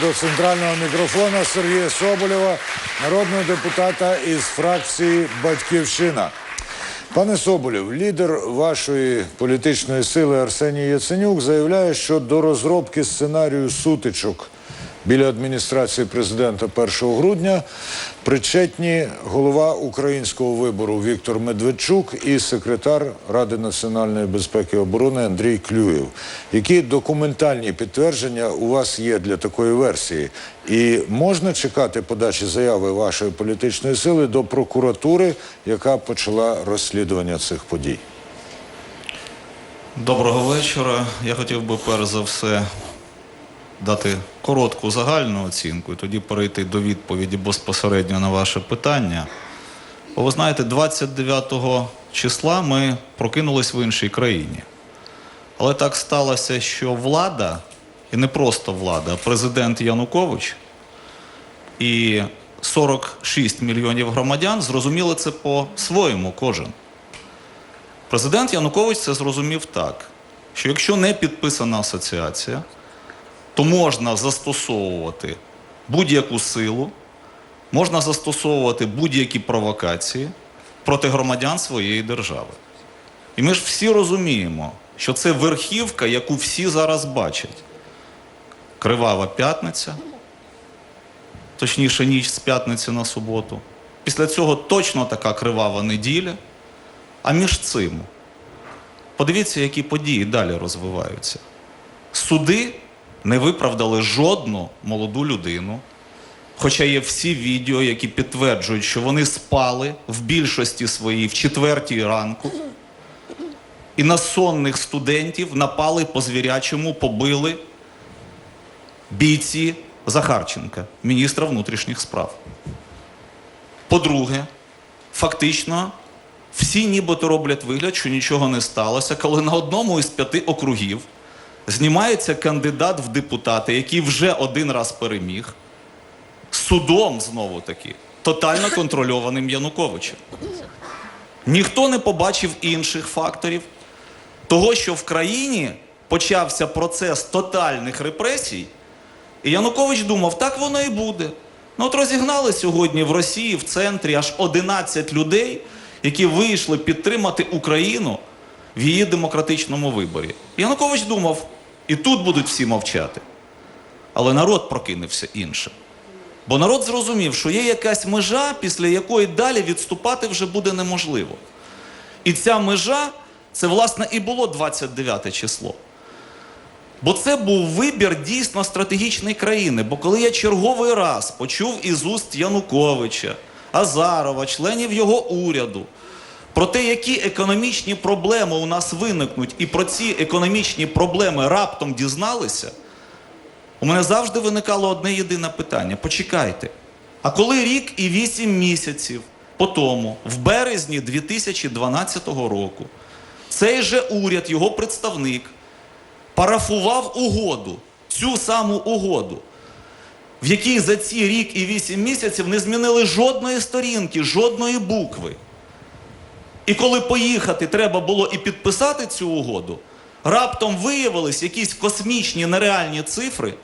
до центрального мікрофона Сергія Соболєва, народного депутата із фракції Батьківщина. Пане Соболєв, лідер вашої політичної сили Арсеній Яценюк заявляє, що до розробки сценарію сутичок біля адміністрації президента 1 грудня причетні голова українського вибору Віктор Медведчук і секретар Ради національної безпеки і оборони Андрій Клюєв. Які документальні підтвердження у вас є для такої версії? І можна чекати подачі заяви вашої політичної сили до прокуратури, яка почала розслідування цих подій? Доброго вечора. Я хотів би перш за все дати коротку загальну оцінку і тоді перейти до відповіді безпосередньо на ваше питання. Бо ви знаєте, 29 числа ми прокинулись в іншій країні. Але так сталося, що влада, і не просто влада, а президент Янукович і 46 мільйонів громадян зрозуміли це по-своєму кожен. Президент Янукович це зрозумів так, що якщо не підписана асоціація, то можна застосовувати будь-яку силу, можна застосовувати будь-які провокації проти громадян своєї держави. І ми ж всі розуміємо, що це верхівка, яку всі зараз бачать. Кривава п'ятниця, точніше, ніч з п'ятниці на суботу. Після цього точно така кривава неділя. А між цим, подивіться, які події далі розвиваються. Суди не виправдали жодну молоду людину, хоча є всі відео, які підтверджують, що вони спали в більшості своїй в четвертій ранку, і на сонних студентів напали по звірячому, побили бійці Захарченка, міністра внутрішніх справ. По-друге, фактично всі нібито роблять вигляд, що нічого не сталося, коли на одному із п'яти округів знімається кандидат в депутати, який вже один раз переміг, судом знову таки, тотально контрольованим Януковичем. Ніхто не побачив інших факторів того, що в країні почався процес тотальних репресій, і Янукович думав, так воно і буде. Ну от розігнали сьогодні в Росії в центрі аж 11 людей, які вийшли підтримати Україну в її демократичному виборі. Янукович думав, і тут будуть всі мовчати. Але народ прокинувся іншим. Бо народ зрозумів, що є якась межа, після якої далі відступати вже буде неможливо. І ця межа, це, власне, і було 29 число. Бо це був вибір дійсно стратегічної країни. Бо коли я черговий раз почув із уст Януковича, Азарова, членів його уряду, про те, які економічні проблеми у нас виникнуть, і про ці економічні проблеми раптом дізналися, у мене завжди виникало одне єдине питання: почекайте. А коли рік і вісім місяців по тому, в березні 2012 року, цей же уряд, його представник, парафував угоду, цю саму угоду, в якій за ці рік і вісім місяців не змінили жодної сторінки, жодної букви. І коли поїхати треба було і підписати цю угоду, раптом виявились якісь космічні нереальні цифри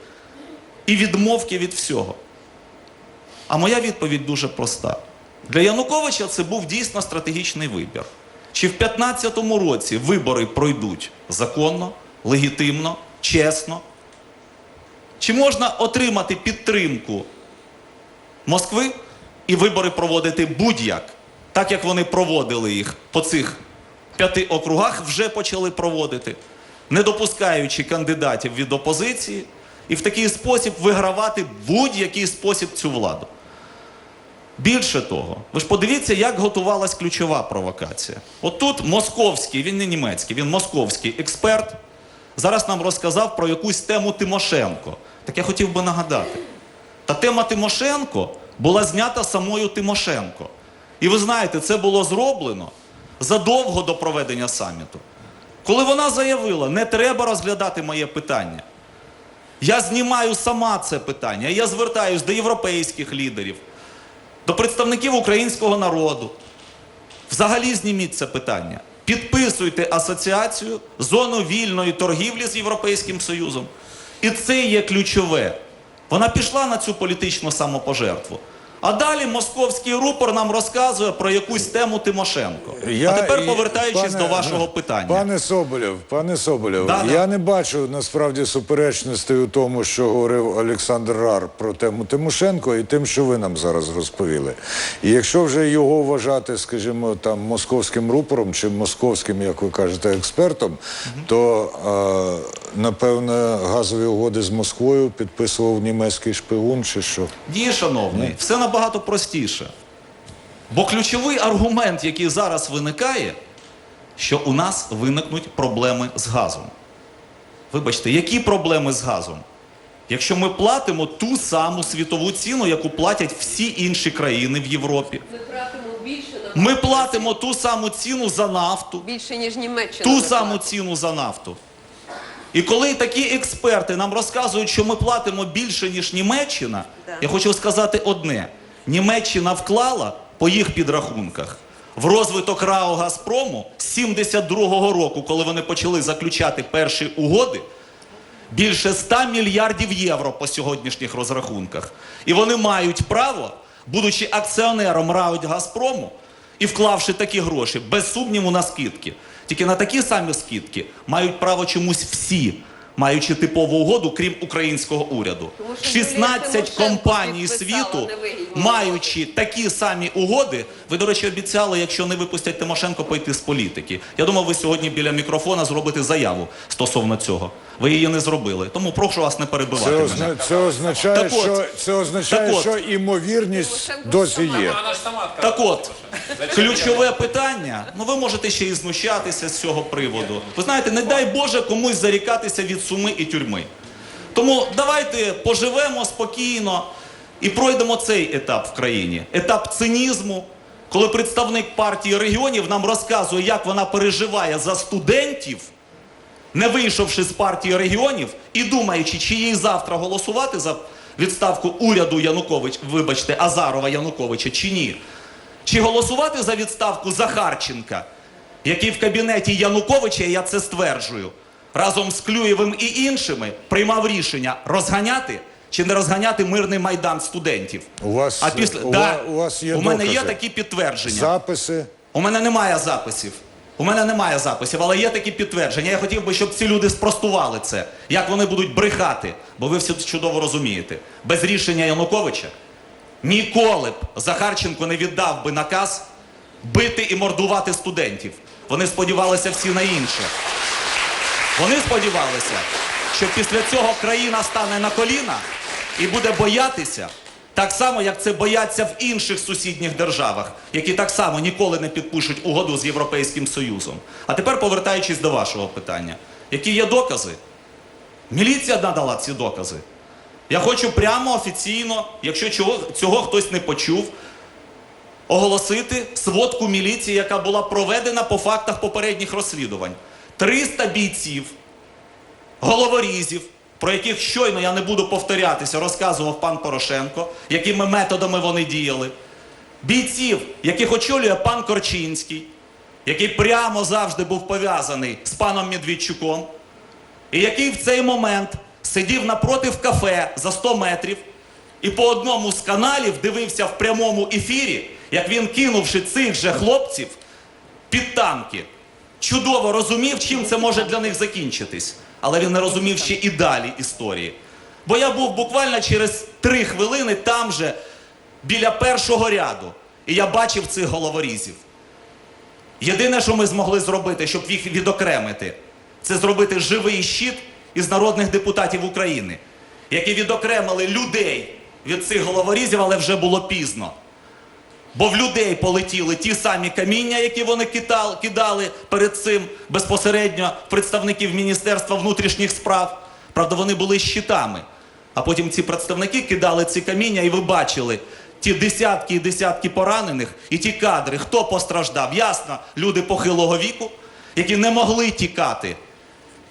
і відмовки від всього. А моя відповідь дуже проста. Для Януковича це був дійсно стратегічний вибір. Чи в 2015 році вибори пройдуть законно, легітимно, чесно? Чи можна отримати підтримку Москви і вибори проводити будь-як, так як вони проводили їх по цих п'яти округах, вже почали проводити, не допускаючи кандидатів від опозиції, і в такий спосіб вигравати будь-який спосіб цю владу. Більше того, ви ж подивіться, як готувалась ключова провокація. От московський, він не німецький, він московський експерт. Зараз нам розказав про якусь тему Тимошенко. Так я хотів би нагадати. Та тема Тимошенко була знята самою Тимошенко. І ви знаєте, це було зроблено задовго до проведення саміту. Коли вона заявила, не треба розглядати моє питання. Я знімаю сама це питання. Я звертаюсь до європейських лідерів, до представників українського народу. Взагалі зніміть це питання. Підписуйте асоціацію, зону вільної торгівлі з Європейським Союзом. І це є ключове. Вона пішла на цю політичну самопожертву. А далі московський рупор нам розказує про якусь тему Тимошенко. а тепер повертаючись пане- до вашого питання. Пане Соболєв, пане Соболєв, Да, да. я не бачу насправді суперечностей у тому, що говорив Олександр Рар про тему Тимошенко і тим, що ви нам зараз розповіли. І якщо вже його вважати, скажімо, там московським рупором чи московським, як ви кажете, експертом, то е, напевне газові угоди з Москвою підписував німецький шпигун чи що? Ні, шановний, все набагато простіше. Бо ключовий аргумент, який зараз виникає, що у нас виникнуть проблеми з газом. Вибачте, які проблеми з газом? Якщо ми платимо ту саму світову ціну, яку платять всі інші країни в Європі. Ми платимо більше на Ми платимо ту саму ціну за нафту, більше ніж Німеччина. ту саму ціну за нафту. І коли такі експерти нам розказують, що ми платимо більше, ніж Німеччина, Да. я хочу сказати одне: Німеччина вклала по їх підрахунках в розвиток РАО Газпрому з 72-го року, коли вони почали заключати перші угоди, більше 100 мільярдів євро по сьогоднішніх розрахунках. І вони мають право, будучи акціонером РАО Газпрому і вклавши такі гроші, без сумніву на скидки. Тільки на такі самі скидки мають право чомусь всі, маючи типову угоду, крім українського уряду. Тому 16 компаній світу, маючи такі самі угоди, ви, до речі, обіцяли, якщо не випустять Тимошенко, пойти з політики. Я думав, ви сьогодні біля мікрофона зробите заяву стосовно цього. Ви її не зробили. Тому прошу вас не перебивати Це, мене. це означає, Так от, що це означає, так от. що імовірність досі сама. є. Так от, ключове питання, ну ви можете ще і знущатися з цього приводу. Ви знаєте, не дай Боже комусь зарікатися від суми і тюрми. Тому давайте поживемо спокійно і пройдемо цей етап в країні. Етап цинізму, коли представник партії регіонів нам розказує, як вона переживає за студентів, не вийшовши з партії регіонів і думаючи, чи їй завтра голосувати за відставку уряду Янукович, вибачте, Азарова Януковича чи ні. Чи голосувати за відставку Захарченка, який в кабінеті Януковича, я це стверджую, разом з Клюєвим і іншими приймав рішення розганяти чи не розганяти мирний майдан студентів. У вас- а після у да, у вас є у мене є такі підтвердження. Записи. У мене немає записів. У мене немає записів, але є такі підтвердження. Я хотів би, щоб ці люди спростували це. Як вони будуть брехати, бо ви все чудово розумієте. Без рішення Януковича ніколи б Захарченко не віддав би наказ бити і мордувати студентів. Вони сподівалися всі на інше. Вони сподівалися, що після цього країна стане на коліна і буде боятися так само, як це бояться в інших сусідніх державах, які так само ніколи не підпишуть угоду з Європейським Союзом. А тепер повертаючись до вашого питання, які є докази? Міліція надала ці докази. Я хочу прямо офіційно, якщо чого, цього хтось не почув, оголосити сводку міліції, яка була проведена по фактах попередніх розслідувань. 300 бійців, головорізів, про яких щойно я не буду повторятися, розказував пан Порошенко, якими методами вони діяли. Бійців, яких очолює пан Корчинський, який прямо завжди був пов'язаний з паном Медведчуком, і який в цей момент сидів напротив кафе за 100 метрів і по одному з каналів дивився в прямому ефірі, як він, кинувши цих же хлопців під танки, чудово розумів, чим це може для них закінчитись. Але він не розумів ще і далі історії. Бо я був буквально через три хвилини там же, біля першого ряду, і я бачив цих головорізів. Єдине, що ми змогли зробити, щоб їх відокремити, це зробити живий щит із народних депутатів України, які відокремили людей від цих головорізів, але вже було пізно. Бо в людей полетіли ті самі каміння, які вони кидали, перед цим безпосередньо представників Міністерства внутрішніх справ. Правда, вони були щитами. А потім ці представники кидали ці каміння, і ви бачили ті десятки і десятки поранених, і ті кадри, хто постраждав. Ясно, люди похилого віку, які не могли тікати.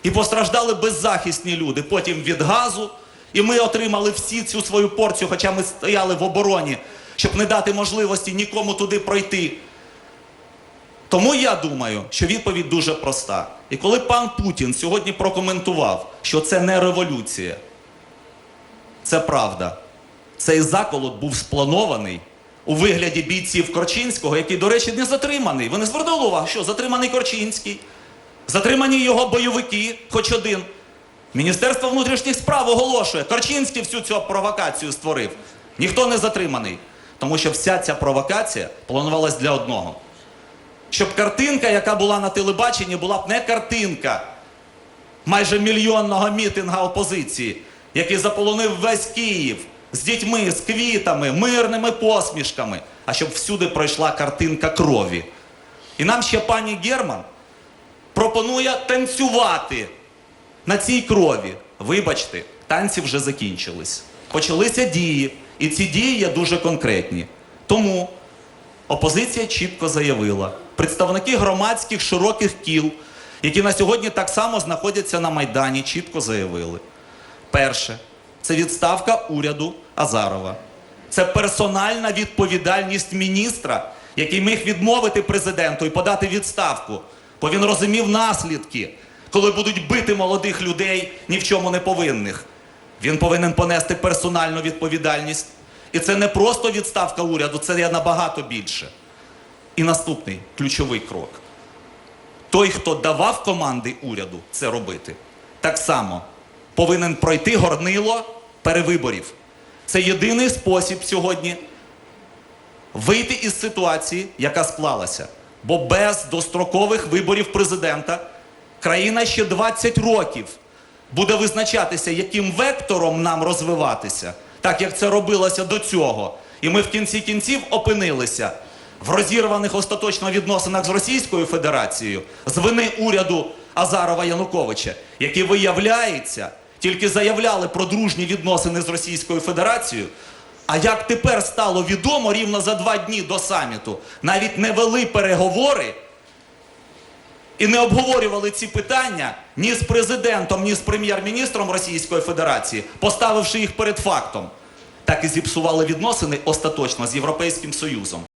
І постраждали беззахисні люди. Потім від газу. І ми отримали всі цю свою порцію, хоча ми стояли в обороні, щоб не дати можливості нікому туди пройти. Тому я думаю, що відповідь дуже проста. І коли пан Путін сьогодні прокоментував, що це не революція, Це правда. Цей заколот був спланований у вигляді бійців Корчинського, який, до речі, не затриманий. Ви не звернули увагу, що затриманий Корчинський, затримані його бойовики, хоч один. Міністерство внутрішніх справ оголошує, Корчинський всю цю провокацію створив. Ніхто не затриманий. Тому що вся ця провокація планувалась для одного. Щоб картинка, яка була на телебаченні, була б не картинка майже мільйонного мітинга опозиції, який заполонив весь Київ з дітьми, з квітами, мирними посмішками, а щоб всюди пройшла картинка крові. І нам ще пані Герман пропонує танцювати на цій крові. Вибачте, танці вже закінчились. Почалися дії, і ці дії є дуже конкретні. Тому опозиція чітко заявила, представники громадських широких кіл, які на сьогодні так само знаходяться на Майдані, чітко заявили. Перше, це відставка уряду Азарова. Це персональна відповідальність міністра, який міг відмовити президенту і подати відставку, бо він розумів наслідки, коли будуть бити молодих людей ні в чому не повинних. Він повинен понести персональну відповідальність. І це не просто відставка уряду, це є набагато більше. І наступний ключовий крок. Той, хто давав команди уряду це робити, так само повинен пройти горнило перевиборів. Це єдиний спосіб сьогодні вийти із ситуації, яка склалася. Бо без дострокових виборів президента країна ще 20 років буде визначатися, яким вектором нам розвиватися, так як це робилося до цього. І ми в кінці кінців опинилися в розірваних остаточно відносинах з Російською Федерацією з вини уряду Азарова Януковича, які виявляється, тільки заявляли про дружні відносини з Російською Федерацією. А як тепер стало відомо рівно за два дні до саміту, навіть не вели переговори і не обговорювали ці питання ні з президентом, ні з прем'єр-міністром Російської Федерації, поставивши їх перед фактом, так і зіпсували відносини остаточно з Європейським Союзом.